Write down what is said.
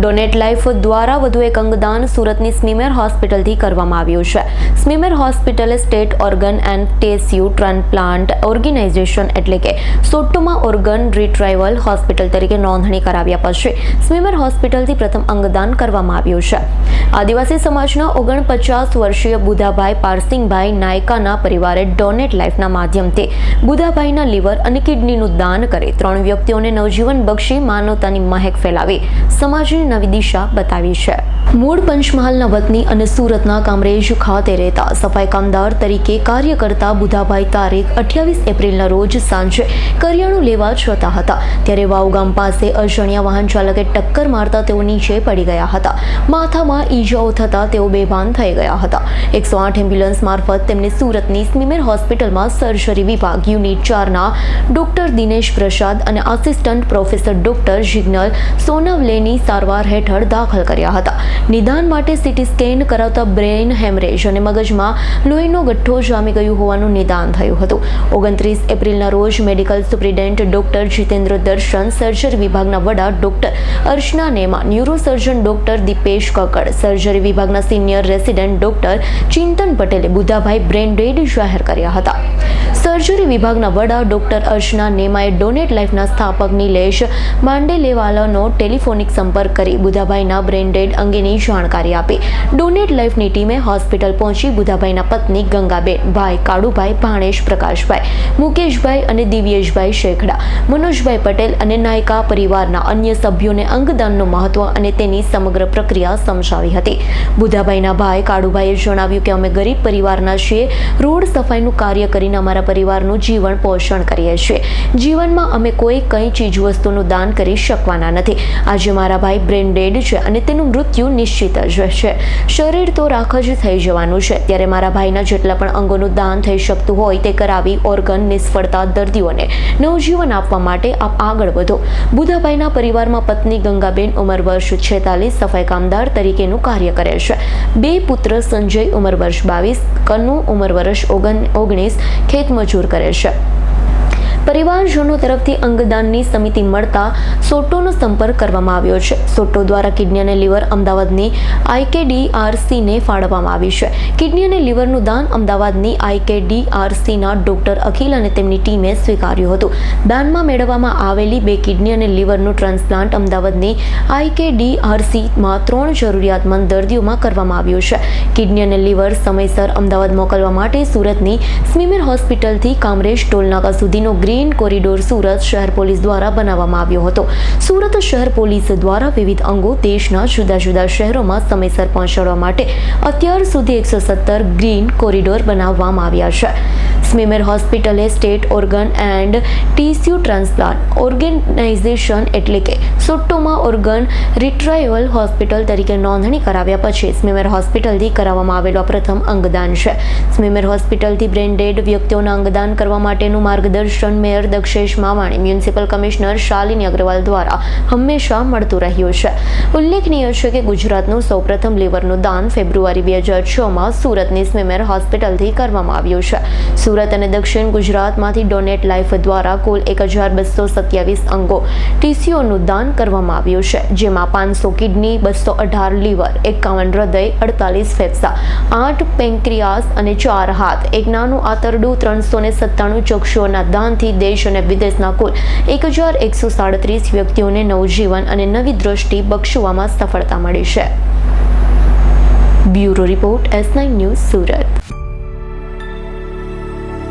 Donate life દ્વારા વધુ એક અંગદાન સુરતની સ્મીમેર હોસ્પિટલથી કરવામાં આવ્યું છે. સ્મીમેર હોસ્પિટલે state organ and tissue transplant organisation એટલે કે સોટ્ટોમાં ઓર્ગન રિટ્રાઇવલ હોસ્પિટલ તરીકે નોંધણી કરાવ્યા પછી સ્મીમેર હોસ્પિટલથી પ્રથમ અંગદાન કરવામાં આવ્યું છે. આદિવાસી સમાજના ઓગણપચાસ વર્ષીય બુધાભાઈ પારસિંગભાઈ નાયકાના પરિવારે ડોનેટ લાઈફના માધ્યમથી બુધાભાઈના લીવર અને કિડનીનું દાન કરી ત્રણ વ્યક્તિઓને નવજીવન બક્ષી માનવતાની મહેક ફેલાવી, સમાજને નવી દિશા બતાવી છે. મૂળ પંચમહાલના વતની અને સુરતના કામરેજ ખાતે રહેતા સફાઈ કામદાર તરીકે કાર્ય કરતા બુધાભાઈ તારીખ અઠ્યાવીસ એપ્રિલના રોજ સાંજે કરિયાણું લેવા જતા હતા. ત્યારે વાવ ગામ પાસે અજાણ્યા વાહન ચાલકે ટક્કર મારતા તેઓ નીચે પડી ગયા હતા. માથામાં ઈજાઓ થતા તેઓ બેભાન થઈ ગયા હતા. એકસો આઠ એમ્બ્યુલન્સ મારફત તેમને સુરતની સ્મીમેર હોસ્પિટલમાં સર્જરી વિભાગ યુનિટ ચારના ડોક્ટર દિનેશ પ્રસાદ અને આસિસ્ટન્ટ પ્રોફેસર ડોક્ટર જિગ્નલ સોનવલેની સારવાર હેઠળ દાખલ કર્યા હતા. નિદાન માટે સીટી સ્કેન કરાવતા બ્રેઇન હેમરેજ અને મગજમાં લોહીનો ગઠ્ઠો જામી ગયું હોવાનું નિદાન થયું હતું. ઓગણત્રીસ એપ્રિલના રોજ મેડિકલ સુપ્રિન્ટેન્ટ ડોક્ટર જીતેન્દ્ર દર્શન સર્જરી વિભાગના વડા doctor Archana Nema, neurosurgeon doctor Dipesh Kakad surgery વિભાગના સિનિયર રેસિડેન્ટ ડોક્ટર ચિંતન પટેલે બુધાભાઈ બ્રેન ડેડ જાહેર કર્યા હતા. સર્જરી વિભાગના વડા ડોક્ટર અર્ચના નેમાએ ડોનેટ લાઈફના સ્થાપક નિલેશ માંડેલેવાલાનો ટેલિફોનિક સંપર્ક કરી બુધાભાઈના બ્રેન ડેડ અંગેની જાણકારી આપી. ડોનેટ લાઈફની ટીમે હોસ્પિટલ પહોંચી બુધાભાઈના પત્ની ગંગાબેન, ભાઈ કાળુભાઈ, ભાણેશ પ્રકાશભાઈ, મુકેશભાઈ અને દિવ્યેશભાઈ શેખડા, મનોજભાઈ પટેલ અને નાયકા પરિવારના અન્ય સભ્યોને અંગદાનનું મહત્વ અને તેની સમગ્ર પ્રક્રિયા સમજાવી હતી. બુધાભાઈના ભાઈ કાળુભાઈએ જણાવ્યું કે અમે ગરીબ પરિવારના છીએ, રોડ સફાઈનું કાર્ય કરીને અમારા પરિવારનું જીવન પોષણ કરીએ છીએ. જીવનમાં અમે કોઈ કંઈ ચીજવસ્તુનું દાન કરી શકવાના નથી. આજે મારા ભાઈ બ્રેન છે અને તેનું મૃત્યુ નિશ્ચિત જ છે શરીર તો રાખ જ થઈ જવાનું છે. ત્યારે મારા ભાઈના જેટલા પણ અંગોનું દાન થઈ શકતું હોય તે કરાવી ઓર્ગન નિષ્ફળતા દર્દીઓને નવજીવન આપવા માટે આપ આગળ વધો. બુધાભાઈના પરિવારમાં પત્ની ગંગાબેન ઉંમર વર્ષ છેતાલીસ, સફાઈ કામદાર તરીકેનું કાર્ય કરે છે. બે પુત્ર સંજય ઉંમર વર્ષ બાવીસ કનુ ઉંમર વર્ષ ઓગણ ઓગણીસ, ખેતમજૂર કરે છે. પરિવારજનો તરફથી અંગદાનની સમિતિ મળતા સોટોનો સંપર્ક કરવામાં આવ્યો છે. સોટો દ્વારા કિડની અને લીવર અમદાવાદની આઈકેડીઆરસીને ફાળવવામાં આવી છે. કિડની અને લીવરનું દાન અમદાવાદની આઈકેડીઆરસીના ડોક્ટર અખિલ અને તેમની ટીમે સ્વીકાર્યું હતું. દાનમાં મેળવવામાં આવેલી બે કિડની અને લીવરનું ટ્રાન્સપ્લાન્ટ અમદાવાદની આઈકેડીઆરસીમાં ત્રણ જરૂરિયાતમંદ દર્દીઓમાં કરવામાં આવ્યું છે. કિડની અને લીવર સમયસર અમદાવાદ મોકલવા માટે સુરતની સ્મીમેર હોસ્પિટલથી કામરેજ ટોલનાકા સુધીનો ગ્રીન કોરિડોર સુરત શહેર પોલીસ દ્વારા બનાવવામાં આવ્યો હતો. સુરત શહેર પોલીસ દ્વારા વિવિધ અંગો દેશના જુદા જુદા શહેરોમાં સમયસર પહોંચાડવા માટે અત્યાર સુધી એકસો સત્તર ગ્રીન કોરિડોર બનાવવામાં આવ્યા છે. સ્મીમેર હોસ્પિટલે state organ and tissue transplant organisation એટલે કે સોટ્ટોમાં ઓર્ગન રિટ્રાઇવલ હોસ્પિટલ તરીકે નોંધણી કરાવ્યા પછી સ્મીમેર હોસ્પિટલથી કરાવવામાં આવેલો પ્રથમ અંગદાન છે. સ્મીમેર હોસ્પિટલથી બ્રેન્ડેડ વ્યક્તિઓના અંગદાન કરવા માટેનું માર્ગદર્શન mayor Dakshesh Mavani, municipal commissioner Shalini Agrawal દ્વારા હંમેશા મળતું રહ્યું છે. ઉલ્લેખનીય છે કે ગુજરાતનું સૌપ્રથમ લીવરનું દાન ફેબ્રુઆરી બે હજાર છમાં સુરતની સ્મીમેર હોસ્પિટલથી કરવામાં આવ્યું છે. સુરત અને દક્ષિણ ગુજરાતમાંથી ડોનેટ લાઈફ દ્વારા કુલ એક હજાર બસો સત્યાવીસ અંગો ટીસીઓનું દાન કરવામાં આવ્યું છે, જેમાં પાંચસો કિડની, બસો અઢાર લીવર, એકાવન હૃદય, અડતાલીસ ફેફસા, આઠ પેન્ક્રિયાસ અને ચાર હાથ. એક નાનું આંતરડું ત્રણસો ને સત્તાણું ચક્ષુઓના દાનથી દેશ અને વિદેશના કુલ એક હજાર એકસો સાડત્રીસ વ્યક્તિઓને નવજીવન અને નવી દ્રષ્ટિ બક્ષવામાં સફળતા મળી છે. Bureau report S nine news Surat.